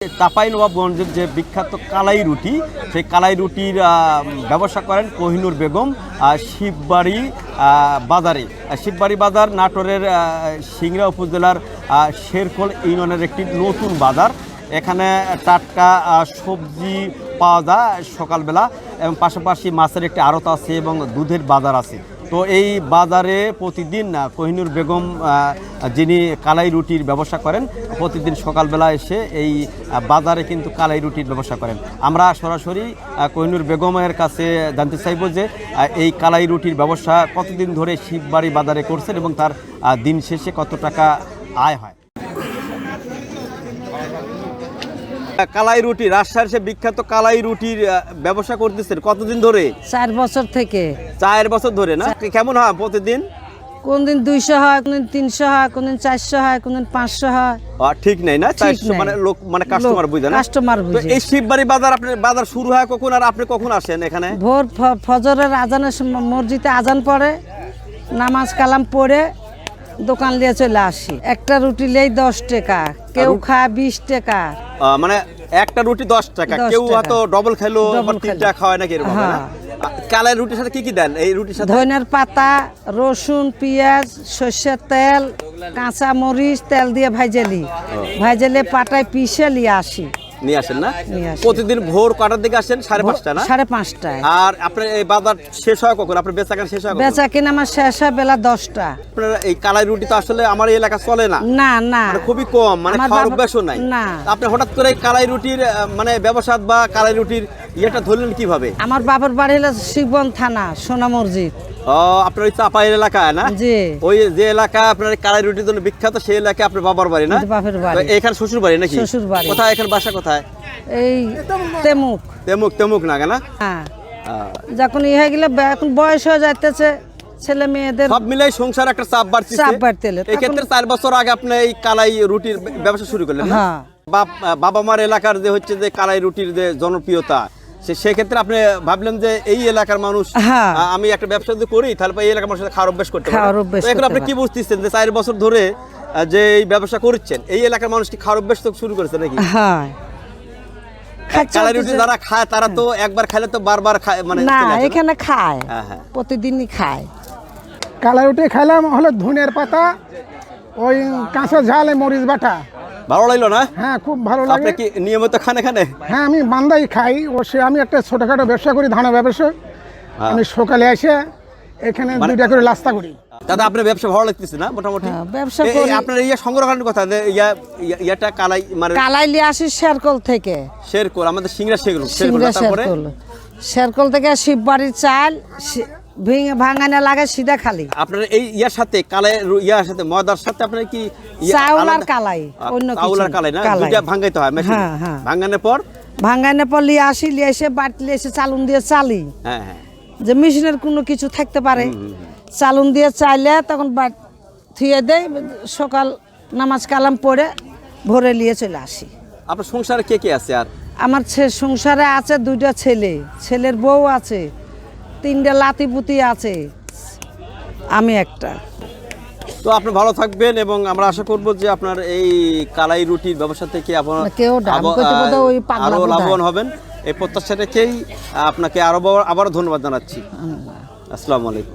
তাপাই নবাবগঞ্জের যে বিখ্যাত কালাই রুটি, সেই কালাই রুটির ব্যবসা করেন কোহিনুর বেগম শিববাড়ি বাজারে। শিববাড়ি বাজার, নাটোরের সিংড়া উপজেলার শেরখোল ইউনিয়নের একটি নতুন বাজার। এখানে টাটকা সবজি পাওয়া যায় সকালবেলা এবং পাশাপাশি মাছের একটি আড়ত আছে এবং দুধের বাজার আছে। তো এই বাজারে প্রতিদিন কোহিনুর বেগম যিনি কালাই রুটির ব্যবসা করেন, প্রতিদিন সকালবেলা এসে এই বাজারে কিন্তু কালাই রুটির ব্যবসা করেন। আমরা সরাসরি কোহিনুর বেগমের কাছে জানতে চাইব যে এই কালাই রুটির ব্যবসা কতদিন ধরে শিববাড়ি বাজারে করছেন এবং তার দিন শেষে কত টাকা আয় হয়? কালাই রুটি রাজশাহীর সে বিখ্যাত কালাই রুটির ব্যবসা করতেছেন। কতদিন ধরে? চার বছর থেকে। চার বছর ধরে না? কেমন হয় প্রতিদিন? কোনদিন দুইশো হয় কোনদিন তিনশো হয় কোনদিন চারশো হয় কোনদিন পাঁচশো হয়। ঠিক নেই না? চারশো মানে লোক মানে কাস্টমার বুঝে না? কাস্টমার বুঝে। এই শিববাড়ি বাজার আপনার বাজার শুরু হয় কখন আর আপনি কখন আসেন এখানে? ভোর ফজরের আজানের মসজিদে আজান পড়ে নামাজ কালাম পড়ে দোকান নিয়ে চলে আসি। একটা রুটি লেই দশ টাকা কেউ খায় বিশ টাকা। মানে একটা রুটি দশ টাকা কেউ। হয়তো ডবল খেলো তিনটা খাওয়ায় নাকি এরকম না? হ্যাঁ। কালাই রুটির সাথে কি কি দেন? এই রুটির সাথে ধনের পাতা রসুন পেঁয়াজ সর্ষের তেল কাঁচা মরিচ তেল দিয়ে ভাইজেলি ভাইজেলে পাটায় পিষে নিয়ে আসি। নিয়ে আসেন না? প্রতিদিন ভোর কটার দিকে আসেন? সাড়ে পাঁচটা না? সাড়ে পাঁচটায়। আর আপনার এই বাজার শেষ হয় কখন? আপনার বেচাকেনা শেষ হয় বেচা কিনা আমার শেষ হয় বেলা দশটা। আপনার এই কালাই রুটি তো আসলে আমার এই এলাকা চলে না। না না। মানে খুবই কম মানে খাওয়ার অভ্যাসও নাই। না। আপনি হঠাৎ করে এই কালাই রুটির মানে ব্যবসা বা কালাই রুটির ইয়েটা ধরলেন কীভাবে? আমার বাবার বাড়ি হলো শিববন থানা সোনা মসজিদ। আপনার ওই এলাকায় না? জি। ওই যে এলাকা আপনার কালাই রুটির জন্য বিখ্যাত সেই এলাকা আপনার বাবার বাড়ি না? বাপের বাড়ি। এখানে শ্বশুর বাড়ি নাকি? শ্বশুর বাড়ি। কোথায়? এখানে বাসা কোথায়? এই তেমুক। তেমুক তেমুক না হ্যাঁ। যখন হয়ে গেলে এখন বয়স হয়ে যাইতেছে ছেলে মেয়েদের সব মিলাই সংসার একটা চাপ বাড়ছে চাপ বাড়তেলে। এই ক্ষেত্রে চার বছর আগে আপনি এই কালাই রুটির ব্যবসা শুরু করলেন হ্যাঁ। বাবা মার এলাকার যে হচ্ছে যে কালাই রুটির যে জনপ্রিয়তা সেক্ষেত্রে আপনি ভাবলেন যে এই এলাকার মানুষ হ্যাঁ। আমি একটা ব্যবসা যদি করি তাহলে এই এলাকার মানুষের খাওয়ার অভ্যাস করতে পারব। খাওয়ার অভ্যাস এখন আপনি কি বুঝতেছেন যে চার বছর ধরে যে এই ব্যবসা করছেন এই এলাকার মানুষ কি খাওয়ার অভ্যাস তো শুরু করেছে নাকি হ্যাঁ কালাই যারা খায় তারা তো একবার খাইলে তো বারবার খায় মানে না? এখানে খায় হ্যাঁ, হ্যাঁ। প্রতিদিনই খায় কালা রুটি খাইলাম হলো ধনের পাতা ওই কাঁচা ঝাল মরিচ বাটা ভালো লাগল না? হ্যাঁ খুব ভালো আপনি লাগে কি নিয়মিত খান এখানে? হ্যাঁ আমি বান্দাই খাই। ও সে আমি একটা ছোটোখাটো ব্যবসা করি ধানের ব্যবসা। হ্যাঁ। আমি সকালে এসে এখানে মানে- দুইটা করে নাস্তা করি। দাদা আপনার ব্যবসা ভালো লাগতেছে না মোটামুটি? হ্যাঁ, ব্যবসা করি। আপনার ইয়া সংগ্রহের কথা? যে ইয়া ইয়া- ইয়াটা কালাই মানে কালাই লিয়ে আসি শেরকল থেকে। শের কর আমাদের সিংড়া শের সিংড়া তারপরে? শেরকল। শেরকল থেকে শিববাড়ির চাল ভেঙে ভাঙানে লাগে সিধা খালি। আপনার এই ইয়ার সাথে কালাই ইয়ার সাথে ময়দার সাথে আপনার কি চাউল আর কালাই, অন্য চাউল আর কালাই না? দুইটা ভাঙাইতে হয় মেশিনে? হ্যাঁ, হ্যাঁ। ভাঙানোর পর? ভাঙানে পর লিয়ে আসি লিয়ে এসে বাটি লিয়ে এসে চালুন দিয়ে চালি। হ্যাঁ হ্যাঁ। যে মেশিনের কোনো কিছু থাকতে পারে। চালুন দিয়ে চাইলে তখন বাট থুয়ে দেয় সকাল নামাজ কালাম পড়ে ভোরে নিয়ে চলে আসি। আপনার সংসারে কে কে আছে আর? আমার সংসারে আছে দুইটা ছেলে। ছেলের বউ আছে। তিনটা লাতিপুতি আছে। আমি একটা। তো আপনি ভালো থাকবেন এবং আমরা আশা করব যে আপনার এই কালাই রুটির ব্যবসা থেকে আপনার আরও লাভবান হবেন। এই প্রত্যাশা রেখেই আপনাকে আরও বার- আবারও ধন্যবাদ জানাচ্ছি। আসসালামু আলাইকুম।